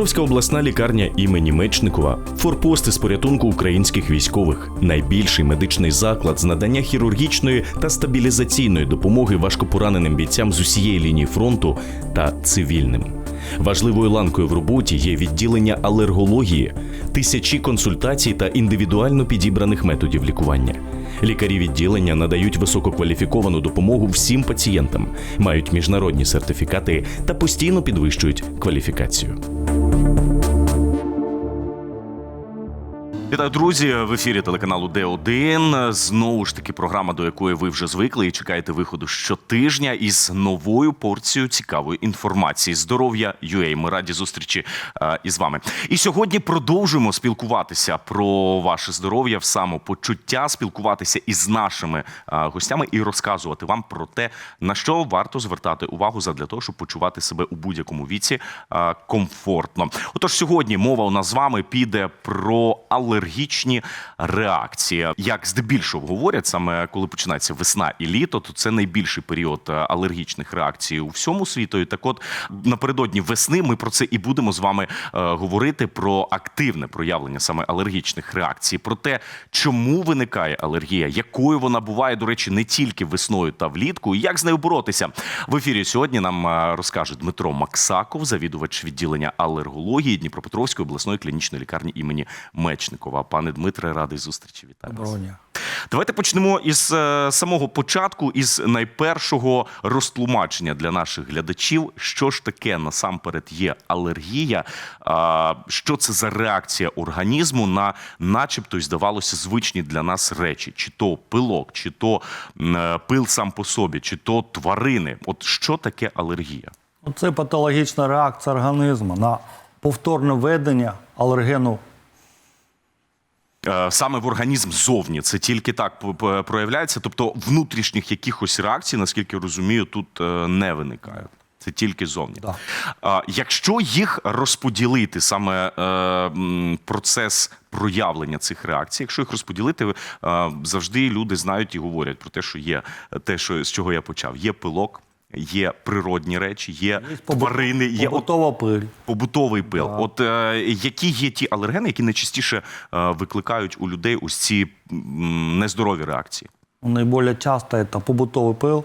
Дніпропетровська обласна лікарня імені Мечникова, форпости з порятунку українських військових, найбільший медичний заклад з надання хірургічної та стабілізаційної допомоги важкопораненим бійцям з усієї лінії фронту та цивільним. Важливою ланкою в роботі є відділення алергології, тисячі консультацій та індивідуально підібраних методів лікування. Лікарі відділення надають висококваліфіковану допомогу всім пацієнтам, мають міжнародні сертифікати та постійно підвищують кваліфікацію. Вітаю, друзі! В ефірі телеканалу Д1. Знову ж таки, програма, до якої ви вже звикли і чекаєте виходу щотижня із новою порцією цікавої інформації. Здоров'я UA. Ми раді зустрічі е, із вами. І сьогодні продовжуємо спілкуватися про ваше здоров'я в самопочуття, спілкуватися із нашими е, гостями і розказувати вам про те, на що варто звертати увагу задля того, щоб почувати себе у будь-якому віці е, комфортно. Отож, сьогодні мова у нас з вами піде про алергічні реакції. Як здебільшого говорять, саме коли починається весна і літо, то це найбільший період е, алергічних реакцій у всьому світу. Так, от напередодні весни, ми про це і будемо з вами е, говорити про активне проявлення саме алергічних реакцій, про те, чому виникає алергія, якою вона буває, до речі, не тільки весною та влітку, і як з нею боротися. В ефірі сьогодні нам е, розкаже Дмитро Максаков, завідувач відділення алергології Дніпропетровської обласної клінічної лікарні імені Мечникова. Пане Дмитре, радий зустрічі. Вітаю. Доброго дня. Давайте почнемо із е, самого початку, із найпершого розтлумачення для наших глядачів. Що ж таке насамперед є алергія? Що це за реакція організму на, начебто, здавалося, звичні для нас речі, чи то пилок, чи то е, пил сам по собі, чи то тварини. От що таке алергія? Це патологічна реакція організму на повторне введення алергену. Е, Саме в організм ззовні це тільки так проявляється. Тобто внутрішніх якихось реакцій, наскільки розумію, тут е, не виникає. Це тільки зовні. Да. А, Якщо їх розподілити, саме е, процес проявлення цих реакцій, якщо їх розподілити, завжди люди знають і говорять про те, що є те, що з чого я почав. Є пилок, є природні речі, є, Є тварини, є побутова пиль. побутовий пил. От е, які є ті алергени, які найчастіше е, викликають у людей ось ці м, нездорові реакції? Найбільш часто це побутовий пил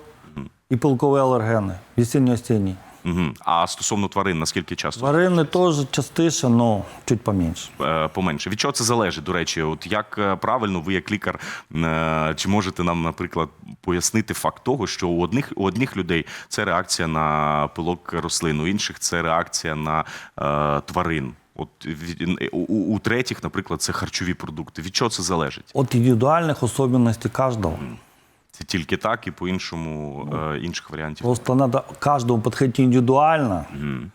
і пилкові алергени, весінньо-осінні. Угу. А стосовно тварин, наскільки часто Тварини теж частіше, але чуть поменше. е, поменше? Від чого це залежить? До речі, от як е, правильно ви, як лікар, е, чи можете нам, наприклад, пояснити факт того, що у одних у одних людей це реакція на пилок рослин, у інших це реакція на е, тварин. От у, у третіх, наприклад, це харчові продукти. Від чого це залежить? От індивідуальних особливостей кожного. Це тільки так і по-іншому е, інших варіантів. Просто треба кожному підходити індивідуально. индивидуально.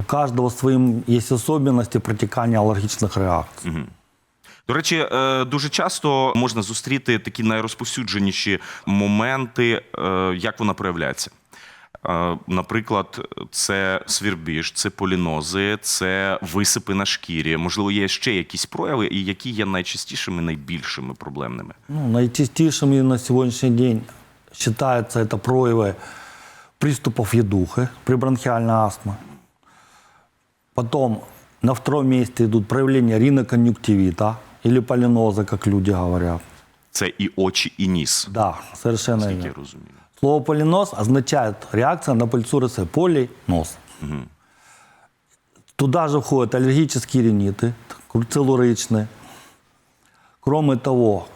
У каждого своим есть особенности протекания аллергичных реакций. До речі, е, дуже часто можна зустріти такі найрозповсюдженіші моменти, е, як вона проявляється. Е, Наприклад, це свірбіж, це полінози, це висипи на шкірі. Можливо, є ще якісь прояви, і які є найчастішими, найбільшими проблемними. Ну, наичастейшими на сегодняшний день считается это проявы приступов едухи при бронхиальной астме. Потом на втором месте идут проявления риноконъюнктивита или полиноза, как люди говорят. Це і очі, і ніс. Да, совершенно Скільки я верно. розумію. Слово полинос означает реакция на пыльцу РС. Полинос. Туда же входят аллергические риниты, целлуричные. Кроме того,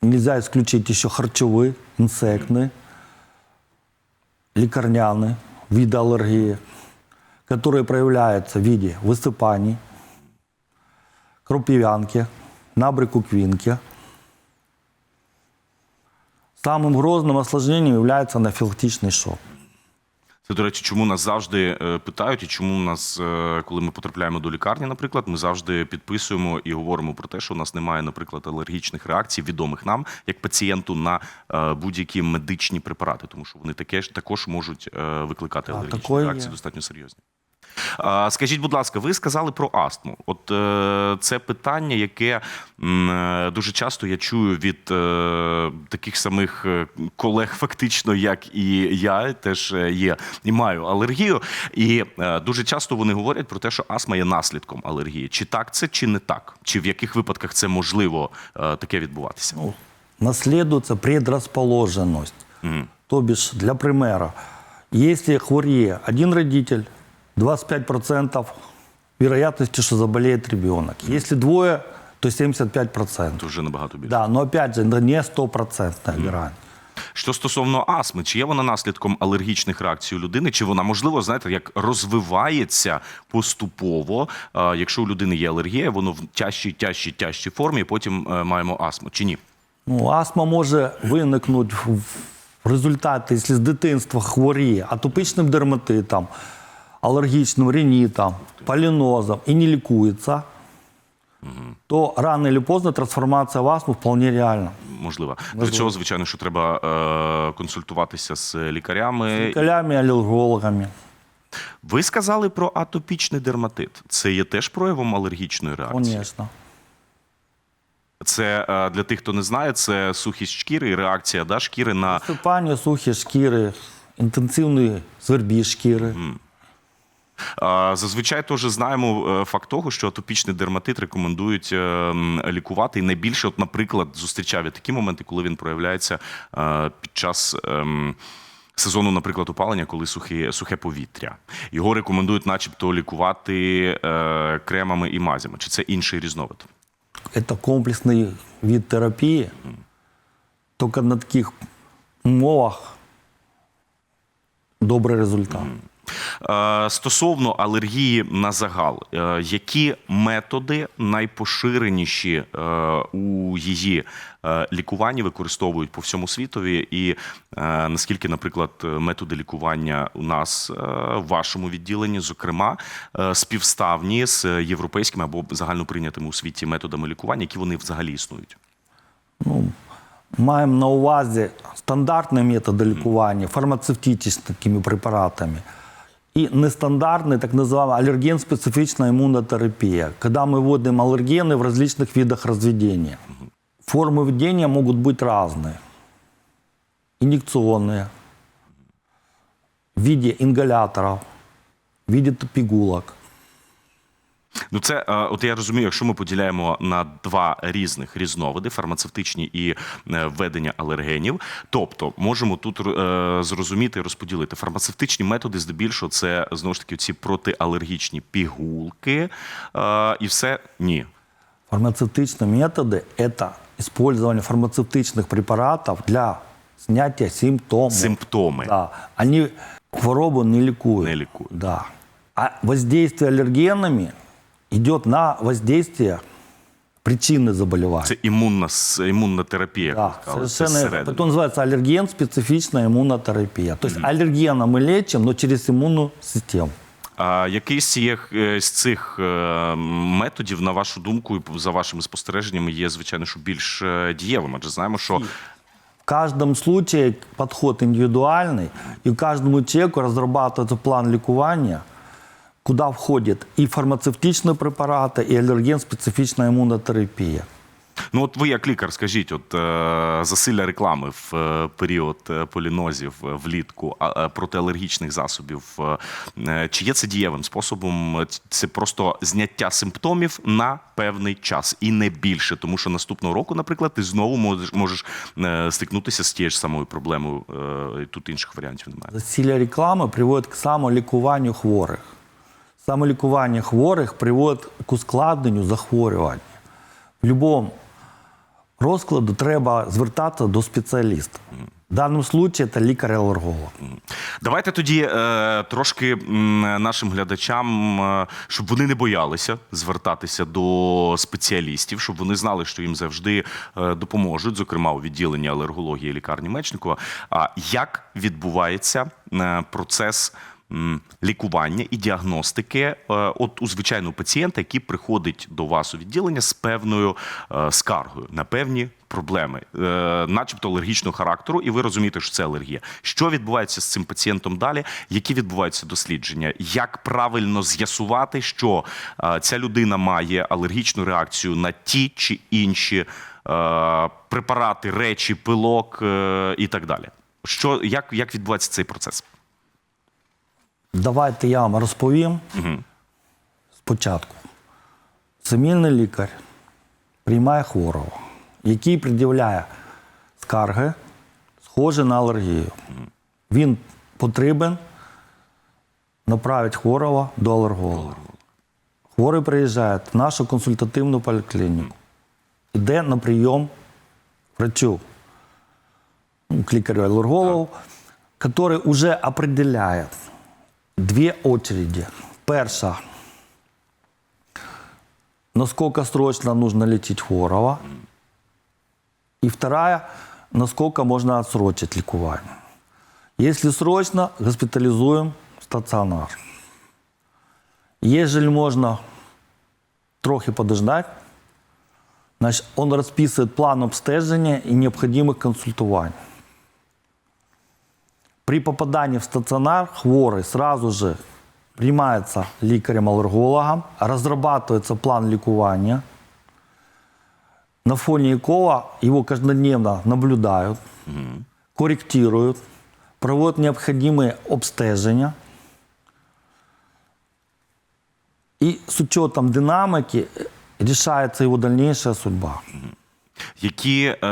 нельзя исключить еще харчевые, инсектные, лекарняные виды аллергии, которые проявляются в виде высыпаний, крупивянки, набряку квинки. Самым грозным осложнением является анафилактичный шок. Це, до речі, чому нас завжди е, питають, і чому нас, е, коли ми потрапляємо до лікарні, наприклад, ми завжди підписуємо і говоримо про те, що у нас немає, наприклад, алергічних реакцій, відомих нам як пацієнту на е, будь-які медичні препарати, тому що вони таке ж також можуть е, викликати Так, алергічні такое реакції є. достатньо серйозні. Скажіть, будь ласка, ви сказали про астму. От е, це питання, яке е, дуже часто я чую від е, таких самих колег, фактично, як і я, теж є і маю алергію. І дуже часто вони говорять про те, що астма є наслідком алергії. Чи так це, чи не так? Чи в яких випадках це можливо таке відбуватися? Ну, наследуется предрасположенность. То бишь, для примера, если хворее один родитель, 25% вероятности, что заболеет ребенок. Если двое, то 75%. Дуже набагато більше. Да, но опять же, не стопроцентная грань. Що стосовно астми, чи є вона наслідком алергічних реакцій у людини, чи вона можливо, знаєте, як розвивається поступово? е, Якщо у людини є алергія, воно в тяжчій, тяжчій, тяжчій формі, і потім е, маємо астму, чи ні? Ну, астма може виникнути в в результаті, якщо з дитинства хворіє атопічним дерматитом, алергічним ринітом, полінозом і не лікується, то рано чи поздно трансформація в астму вполне реальна. Можливо. Для цього, звичайно, що треба е, консультуватися з лікарями. Лікарями, алергологами. Ви сказали про атопічний дерматит. Це є теж проявом алергічної реакції. Звісно. Це е, для тих, хто не знає, це сухість шкіри і реакція да, шкіри на Сипання, сухі шкіри, інтенсивний звербі шкіри. А, Зазвичай теж знаємо е, факт того, що атопічний дерматит рекомендують е, лікувати. І найбільше, от, наприклад, зустрічав я такі моменти, коли він проявляється е, під час. ем, Сезону, наприклад, опалення, коли сухе, сухе повітря. Його рекомендують, начебто, лікувати е, кремами і мазями. Чи це інший різновид? Это комплексный вид терапии. Только на таких умовах добрий результат. Е, Стосовно алергії на загал, е, які методи найпоширеніші е, у її лікуванні використовують по всьому світові, і наскільки, наприклад, методи лікування у нас в вашому відділенні, зокрема, співставні з європейськими або загальноприйнятими у світі методами лікування, які вони взагалі існують? Ну, Маємо на увазі стандартні методи лікування фармацевтичними препаратами і нестандартний, так називаємо алерген-специфічна імунотерапія, коли ми вводимо алергени в различных видах разведения. Формы введения могут быть разные. Инъекционные, в виде ингаляторов, в виде пигулок. Ну, це е, от я розумію, якщо ми поділяємо на два різних різновиди фармацевтичні і е, введення алергенів. Тобто можемо тут е, зрозуміти і розподілити фармацевтичні методи, здебільшого, це знову ж таки ці протиалергічні пігулки, е, і все ні. Фармацевтичные методы – это использование фармацевтичных препаратов для снятия симптомов. Симптоми. Да. Они хворобу не лікують. Не лікують. Да. А воздействие аллергенами идет на воздействие причины заболевания. Це імунна с- імунна терапія. Да, як ви сказали, це совершенно верно. зсередини. Это называется аллерген-специфичная иммунотерапия. То есть аллергеном мы лечим, но через иммунную систему. А який з цих, е, з цих е, методів, на вашу думку, і за вашими спостереженнями, є звичайно, що більш е, дієвим? Адже знаємо, що В каждом случае подход индивидуальный, и каждому человеку разрабатывается план лечения, куда входят и фармацевтичные препараты, и аллерген-специфичная иммунотерапия. Ну, от ви як лікар, скажіть, от е, засилля реклами в е, період е, полінозів е, влітку, а, е, протиалергічних засобів, е, е, чи є це дієвим способом? Е, Це просто зняття симптомів на певний час і не більше, тому що наступного року, наприклад, ти знову можеш, можеш е, стикнутися з тією ж самою проблемою. е, і Тут інших варіантів немає. Засилие рекламы приводит к самолікуванню хворих. Самолікування хворих приводить к ускладненню захворювання. В будь-якому розкладу треба звертатися до спеціаліста. В даному випадку це лікар-алерголог. Давайте тоді е, трошки нашим глядачам, е, щоб вони не боялися звертатися до спеціалістів, щоб вони знали, що їм завжди е, допоможуть, зокрема у відділенні алергології лікарні Мечникова. А як відбувається е, процес? Лікування і діагностики е, от у звичайного пацієнта, який приходить до вас у відділення з певною е, скаргою на певні проблеми, е, начебто алергічного характеру, і ви розумієте, що це алергія. Що відбувається з цим пацієнтом далі? Які відбуваються дослідження? Як правильно з'ясувати, що ця людина має алергічну реакцію на ті чи інші препарати, речі, пилок і так далі? Що як, як відбувається цей процес? Давайте я вам розповім спочатку. Сімейний лікар приймає хворого, який пред'являє скарги, схожі на алергію. Він потрібен направити хворого до алерголога. Хворий приїжджає в нашу консультативну поліклініку, йде на прийом врачу, ну, к лікарю-аллергологу, который уже определяет две очереди. Перша. Насколько срочно нужно лечить хворого. И вторая, насколько можно отсрочить ликование. Если срочно, госпитализуем стационар. Если можно трохи подождать, значит, он расписывает план обстежения и необходимых консультований. При попадании в стационар хворый сразу же принимается лікарем-аллергологом, разрабатывается план лікування, на фоне якого его каждодневно наблюдают, корректируют, проводят необходимые обстежения. И с учетом динамики э, решается его дальнейшая судьба. Які е,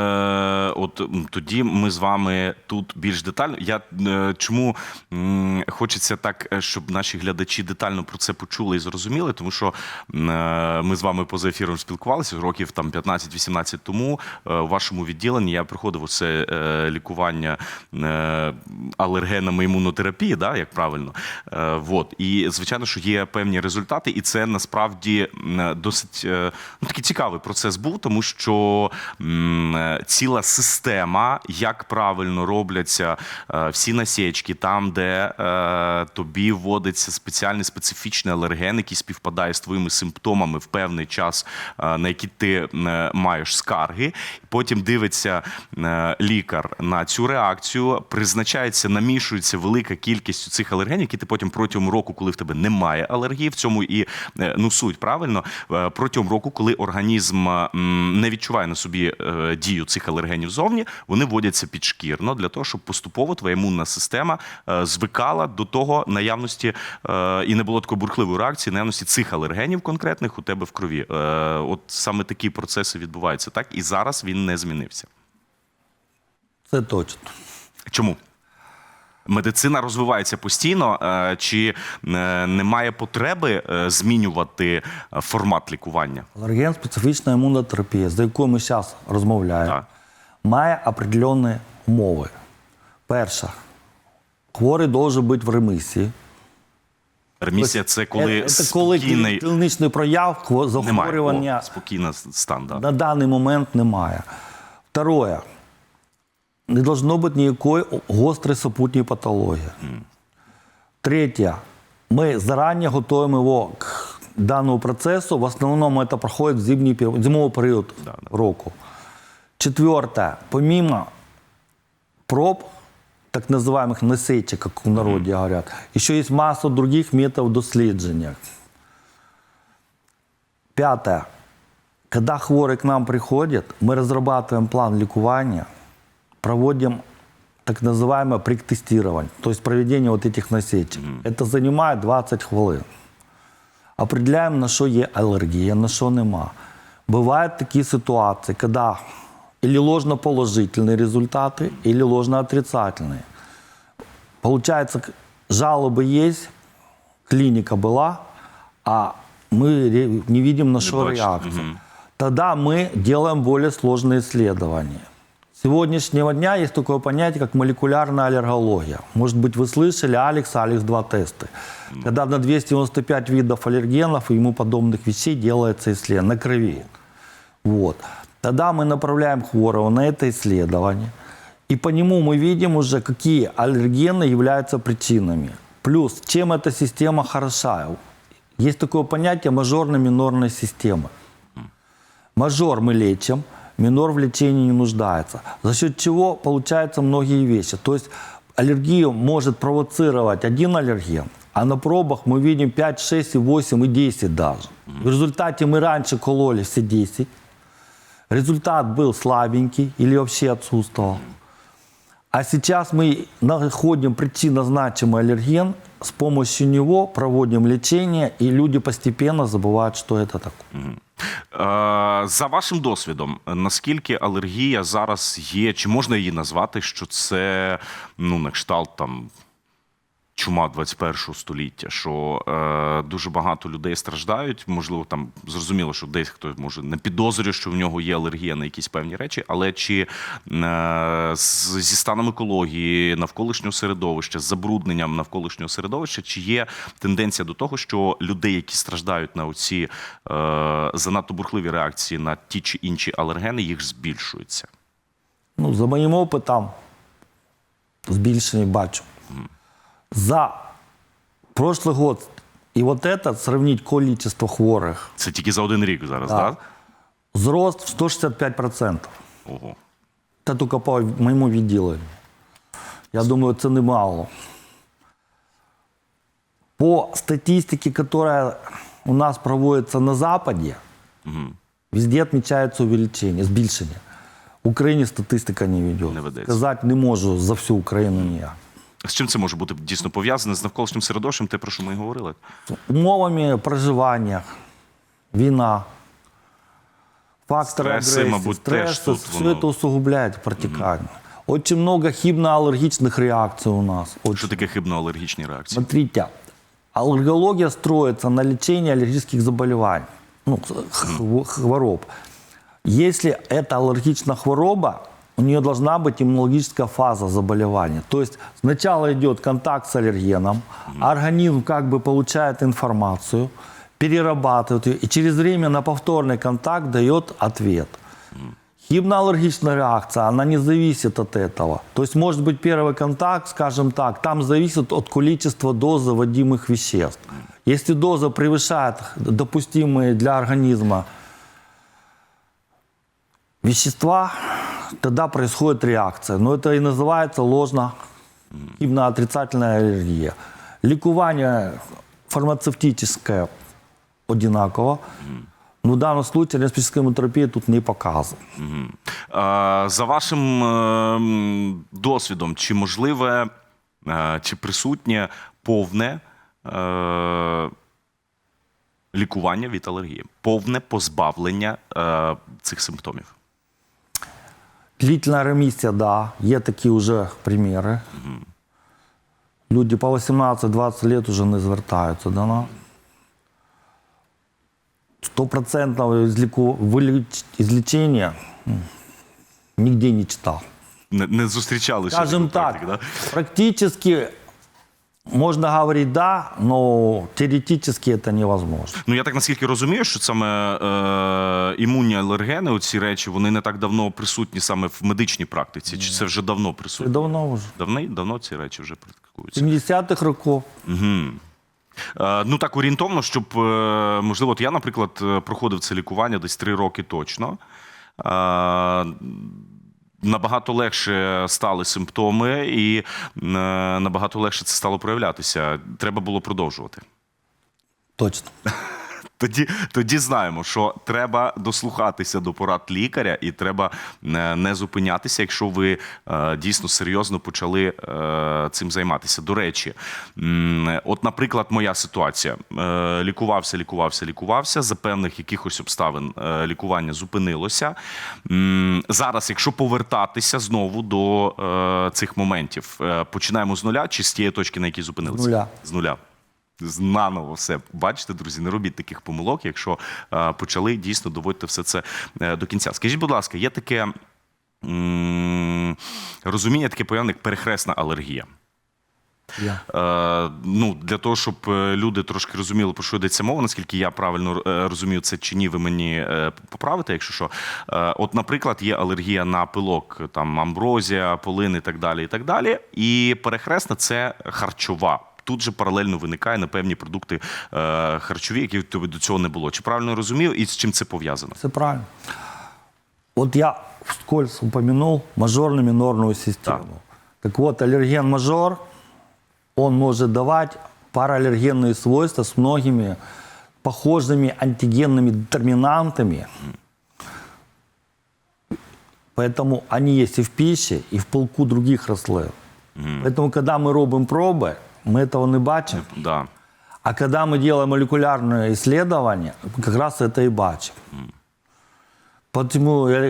от тоді ми з вами тут більш детально. Я е, чому м, хочеться так, е, щоб наші глядачі детально про це почули і зрозуміли, тому що е, ми з вами поза ефіром спілкувалися років там 15-18 тому. Е, в вашому відділенні я проходив усе е, лікування е, алергенами імунотерапії, да, як правильно. Е, вот. І звичайно, що є певні результати, і це насправді досить е, ну, такий цікавий процес був, тому що ціла система, як правильно робляться е, всі насічки, там, де е, тобі вводиться спеціальний специфічний алерген, який співпадає з твоїми симптомами в певний час, е, на які ти е, маєш скарги. Потім дивиться е, лікар на цю реакцію, призначається, намішується велика кількість цих алергенів, які ти потім протягом року, коли в тебе немає алергії, в цьому і е, ну суть правильно е, протягом року, коли організм е, не відчуває на собі е, дію цих алергенів зовні, вони вводяться підшкірно для того, щоб поступово твоя імунна система е, звикала до того наявності е, і не було такої бурхливої реакції наявності цих алергенів конкретних у тебе в крові. От саме такі процеси відбуваються, так і зараз він не змінився. Це точно. Чому? Медицина розвивається постійно, е, чи е, немає потреби е, змінювати формат лікування? Алерген специфічна імунотерапія, за якою ми зараз розмовляємо, Так. має определенні умови. Перша, хворий має бути в ремісії. Ремісія це коли Це коли спокійний клінічний прояв хво- немає захворювання О, спокійна стан. Да. на даний момент немає. Второе Не должно бути ніякої гострої супутньої патології. Третє. Ми зарані готуємо його к даному процесу. В основному це проходить в зимній, пер- зимовий період Да, да. року. Четверте. Помимо проб, так называемых насечек, как в народе говорят, еще есть масса других методов дослідження. Пятое. Когда хворый к нам приходит, мы разрабатываем план лікування, проводим так называемое предтестирование, то есть проведение вот этих насечек. Это занимает 20 хвилин. Определяємо, на що є алергія, на що нема. Бувають такі ситуації, коли или ложноположительные результаты, или ложноотрицательные. Получается, к- жалобы есть, клиника была, а мы ре- не видим, на что бачите, реакция. Тогда мы делаем более сложные исследования. Сегодняшнего дня есть такое понятие, как молекулярная аллергология. Может быть, вы слышали Алекс, Алекс-2 тесты. Когда на 295 видов аллергенов и ему подобных вещей делается исследование на крови. Вот. Тогда мы направляем хворого на это исследование. И по нему мы видим уже, какие аллергены являются причинами. Плюс, чем эта система хороша. Есть такое понятие мажорно-минорной системы. Мажор мы лечим, минор в лечении не нуждается. За счет чего получаются многие вещи. То есть аллергию может провоцировать один аллерген, а на пробах мы видим 5, 6, и 8, и 10 даже. В результате мы раньше кололи все 10. Результат был слабенький или вообще отсутствовал. А сейчас мы находим причинно значимый аллерген, с помощью него проводим лечение, и люди постепенно забывают, что это такое. Е, За вашим досвідом, наскільки алергія зараз є, чи можна її назвати, що це ну, на кшталт там. Чума 21 століття, що е, дуже багато людей страждають. Можливо, там зрозуміло, що десь хто може не підозрює, що в нього є алергія на якісь певні речі, але чи е, з, зі станом екології, навколишнього середовища, з забрудненням навколишнього середовища, чи є тенденція до того, що людей, які страждають на оці е, занадто бурхливі реакції на ті чи інші алергени, їх збільшується? Ну, за моїм опитом, збільшення бачу. За прошлый год и вот этот сравнить количество хворих, Це тільки за один рік зараз, Да. так? взрост в 165%. Ого. Це тільки по моєму відділенню. Я думаю, це немало. По статистике, которая у нас проводится на Западе, везде отмечается увеличение, збільшення. В Україні статистика не веде. Не ведеться. Сказати не можу за всю Україну ніяк. З чим це може бути дійсно пов'язане з навколишнім середовищем, те, про що ми і говорили? умовами проживання, війна, фактори Стреси, агресії, мабуть, теж стрессы, тут все воно. это усугубляет протекание. Очень много хибноаллергичных реакций у нас. Очень. Що таке хибноалергічні реакції? Смотрите, аллергология строится на лечении аллергических заболеваний, ну, х- хвороб. Если это аллергичная хвороба, у нее должна быть иммунологическая фаза заболевания. То есть сначала идет контакт с аллергеном, организм как бы получает информацию, перерабатывает ее, и через время на повторный контакт дает ответ. Хибноаллергичная реакция, она не зависит от этого. То есть может быть первый контакт, скажем так, там зависит от количества дозы вводимых веществ. Если доза превышает допустимые для организма вещества, тогда происходит реакция. Но это и называется ложно хибноотрицательная аллергия. Лікування фармацевтическое одинаково. Но в данном случае респираторская иммунотерапия тут не показана. За вашим е, досвідом, чи можливе, е, чи присутнє повне е, лікування від алергії, повне позбавлення е, цих симптомів? Длительная ремиссия, да, є такі вже приміри. Люди по 18-20 лет уже не звертаються до нас. Стопроцентного излечения нигде не читал. Не, не зустрічали ще Скажем так, практики, да? практически можно говорить да, но теоретически это невозможно. Ну я так наскільки розумію, що саме е, імунні алергени, оці речі, вони не так давно присутні саме в медичній практиці. Чи це вже давно Це присутні? давно вже. Давно, давно ці речі вже практикуються. 70-х років. Е, Ну так орієнтовно, щоб е, можливо, от я, наприклад, е, проходив це лікування десь три роки точно. Набагато легше стали симптоми, і е, набагато легше це стало проявлятися. Треба було продовжувати. Точно. Тоді, тоді знаємо, що треба дослухатися до порад лікаря, і треба е, не зупинятися, якщо ви е, дійсно серйозно почали е, цим займатися. До речі, от, наприклад, моя ситуація: лікувався, лікувався, лікувався. За певних якихось обставин лікування зупинилося. Зараз, якщо повертатися знову до цих моментів, починаємо з нуля чи з тієї точки, на якій зупинилися? З нуля. З нуля. З- Наново все. Бачите, друзі, не робіть таких помилок, якщо е, почали дійсно доводити все це е, до кінця. Скажіть, будь ласка, є таке м, розуміння, таке поняття, як перехресна алергія. Я. Е, ну, для того, щоб е, люди трошки розуміли, про що йдеться мова, наскільки я правильно е, розумію це чи ні, ви мені е, поправите, якщо що. Е, от, наприклад, є алергія на пилок, там амброзія, полин і так далі. І так далі. І перехресна це харчова Тут же паралельно виникає на певні продукти е, харчові, які в тебе до цього не було. Чи правильно я розумію, і з чим це пов'язано? Все правильно. Вот я вскользь упомянул мажорно-минорную систему. Так вот, аллерген-мажор, он может давать параллергенные свойства с многими похожими антигенными детерминантами. Поэтому они есть и в пище, и в полку других рослин. Поэтому, когда мы робимо проби, ми этого не бачимо. Да. А когда мы делаем молекулярное исследование, как раз это и бачим. Поэтому я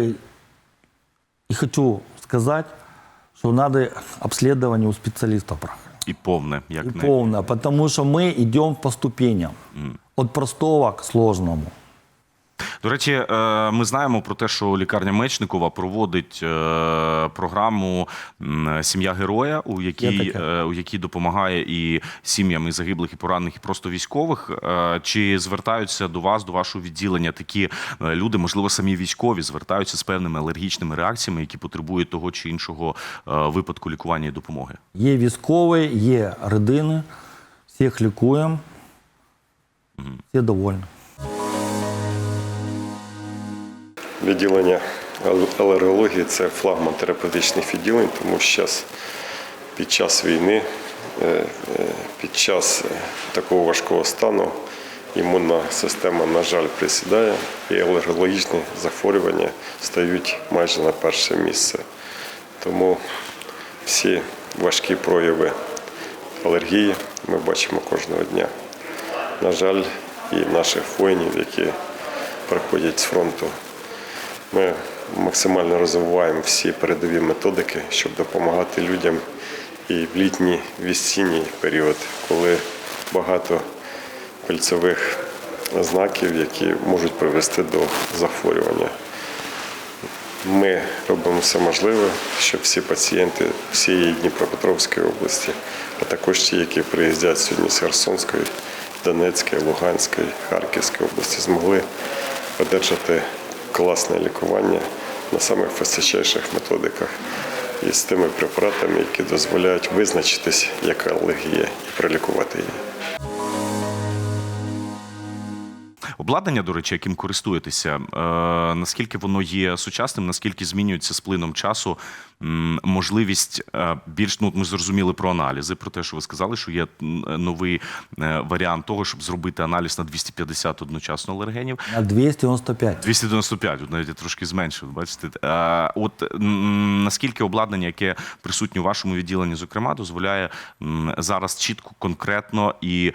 и хочу сказать, что надо обследование у специалистов брать. І повне, як И не. полное, потому что мы идем по ступеням. От простого к сложному. До речі, е, ми знаємо про те, що лікарня Мечникова проводить е, програму Сім'я героя, у якій, е, у якій допомагає і сім'ям і загиблих, і поранених, і просто військових. Чи звертаються до вас, до вашого відділення такі люди, можливо, самі військові, звертаються з певними алергічними реакціями, які потребують того чи іншого випадку лікування і допомоги? Є військові, є родини, всіх лікуємо, всі довольні. Відділення алергології це флагман терапевтичних відділень, тому що зараз під час війни, е, е, під час е, такого важкого стану імунна система, на жаль, присідає, і алергологічні захворювання стають майже на перше місце. Тому всі важкі прояви алергії ми бачимо кожного дня. На жаль, і наших воїнів, які приходять з фронту, ми максимально розвиваємо всі передові методики, щоб допомагати людям і в літній весінній період, коли багато кольцевих знаків, які можуть привести до захворювання. Ми робимо все можливе, щоб всі пацієнти всієї Дніпропетровської області, а також ті, які приїздять сьогодні з Херсонської, Донецької, Луганської, Харківської області, змогли одержати класне лікування на самих височайших методиках і з тими препаратами, які дозволяють визначитись, яка алергія, і пролікувати її. Обладнання, до речі, яким користуєтеся, е, наскільки воно є сучасним, наскільки змінюється з плином часу можливість е, більш ну, ми зрозуміли про аналізи, про те, що ви сказали, що є новий е, варіант того, щоб зробити аналіз на 250 одночасно алергенів. На 295. 295, от навіть я трошки зменшив. Бачите, от наскільки обладнання, яке присутнє у вашому відділенні, зокрема, дозволяє зараз чітко, конкретно і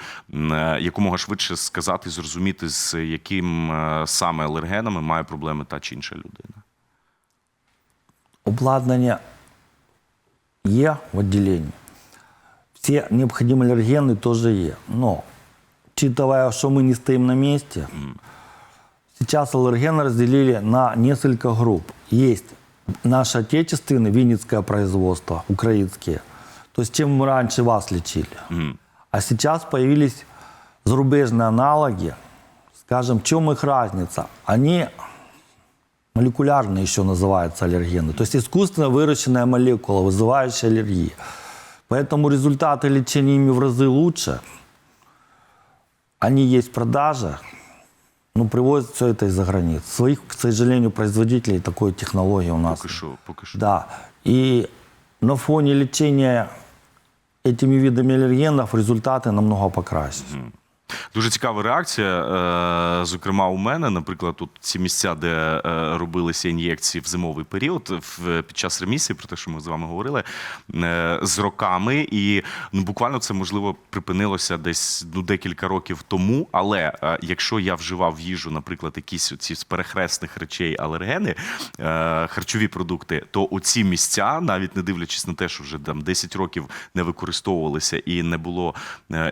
якомога швидше сказати, зрозуміти, з яким е, саме алергенами має проблеми та чи інша людина. Обладнання є в відділенні. Всі необхідні алергени теж є. Но, учитывая, что мы не стоим на месте, сейчас аллергены разделили на несколько групп. Есть наше отечественное винницкое производство, украинские. То есть чем мы раньше вас лечили. А сейчас появились зарубежные аналоги. Скажем, в чем их разница? Они молекулярные еще называются аллергены. То есть искусственно выращенная молекула, вызывающая аллергию. Поэтому результаты лечения ими в разы лучше. Они есть в продаже, но привозят все это из-за границ. Своих, к сожалению, производителей такой технологии у нас. Поки що, поки що. Да. И на фоне лечения этими видами аллергенов результаты намного покращились. Дуже цікава реакція. е, Зокрема, у мене, наприклад, тут ці місця, де е, робилися ін'єкції в зимовий період, під час ремісії, про те, що ми з вами говорили, е, з роками, і ну буквально це можливо припинилося десь ну декілька років тому. Але якщо я вживав їжу, наприклад, якісь ці з перехресних речей алергени, харчові продукти, то оці місця, навіть не дивлячись на те, що вже там 10 років не використовувалися і не було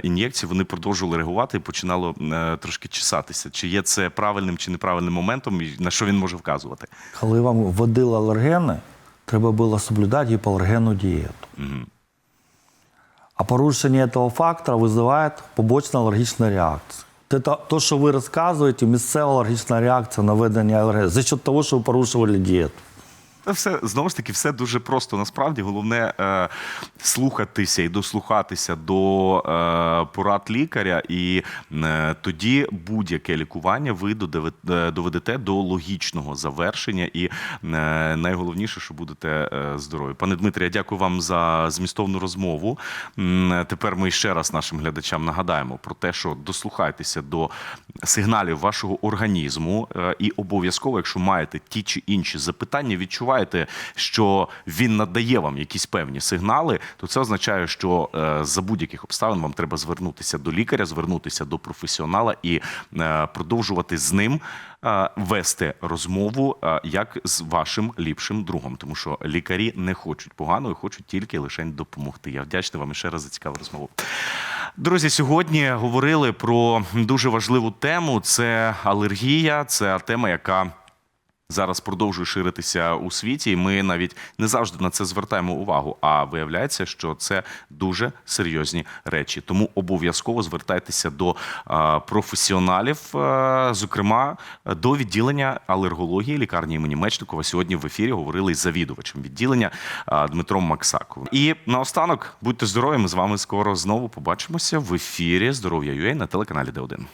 ін'єкцій, вони продовжували реагувати і починало е, трошки чесатися. Чи є це правильним чи неправильним моментом, і на що він може вказувати? Коли вам вводили алергени, треба було соблюдати гіпоалергенну дієту. А порушення этого фактора вызывает побочную аллергичную реакцию. Вот Это то, что вы рассказываете, місцева аллергічна реакція на введення алергенів за счет того, що ви порушували дієту. Та все знову ж таки, все дуже просто. Насправді головне е, слухатися і дослухатися до е, порад лікаря, і е, тоді будь-яке лікування ви е, доведете до логічного завершення. І е, найголовніше, що будете е, здорові. Пане Дмитрі, я дякую вам за змістовну розмову. Тепер ми ще раз нашим глядачам нагадаємо про те, що дослухайтеся до сигналів вашого організму, е, і обов'язково, якщо маєте ті чи інші запитання, відчуваєте, що він надає вам якісь певні сигнали, то це означає, що е, за будь-яких обставин вам треба звернутися до лікаря, звернутися до професіонала і е, продовжувати з ним е, вести розмову як з вашим ліпшим другом, тому що лікарі не хочуть поганого, хочуть тільки лише допомогти. Я вдячний вам ще раз за цікаву розмову. Друзі, сьогодні говорили про дуже важливу тему: це алергія, це тема, яка зараз продовжує ширитися у світі, і ми навіть не завжди на це звертаємо увагу. А виявляється, що це дуже серйозні речі. Тому обов'язково звертайтеся до професіоналів, зокрема до відділення алергології лікарні імені Мечникова. Сьогодні в ефірі говорили із завідувачем відділення Дмитром Максаковим. І наостанок будьте здорові. Ми з вами скоро знову побачимося в ефірі Здоров'я UA на телеканалі Д1.